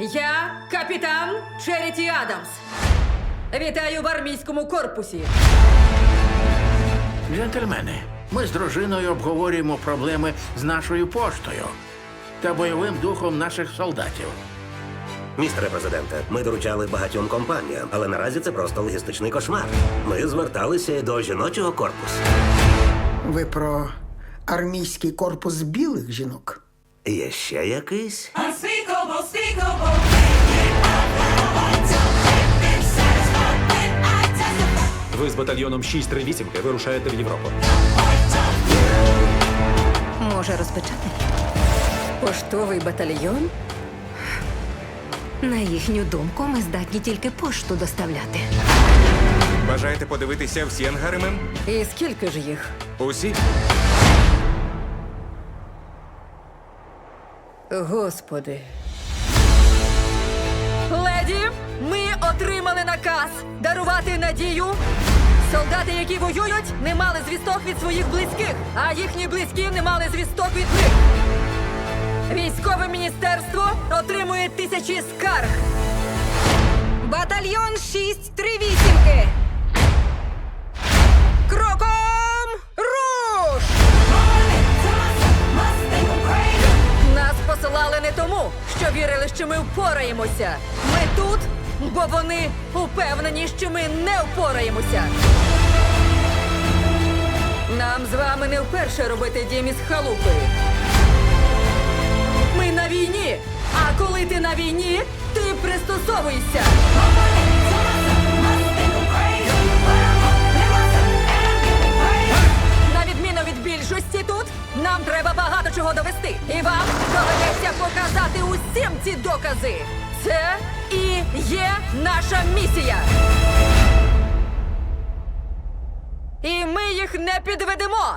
Я капітан Черіті Адамс. Вітаю в армійському корпусі. Джентльмени, ми з дружиною обговорюємо проблеми з нашою поштою та бойовим духом наших солдатів. Містере президенте, ми доручали багатьом компаніям, але наразі це просто логістичний кошмар. Ми зверталися і до жіночого корпусу. Ви про армійський корпус білих жінок? Є ще якийсь? Ви з батальйоном 638 вирушаєте в Європу. Може розпочати? Поштовий батальйон? На їхню думку, ми здатні тільки пошту доставляти. Бажаєте подивитися всі ангари мем? І скільки ж їх? Усі? Господи. Надію. Солдати, які воюють, не мали звісток від своїх близьких, а їхні близькі не мали звісток від них. Військове міністерство отримує тисячі скарг. Батальйон 638-ки! Кроком руш! Нас посилали не тому, що вірили, що ми впораємося. Ми тут, бо вони упевнені, що ми не впораємося. Нам з вами не вперше робити дім із халупи. Ми на війні. А коли ти на війні, ти пристосовуєшся. На відміну від більшості тут, нам треба багато чого довести. І вам доведеться показати усім ці докази. Це і є наша місія. І ми їх не підведемо.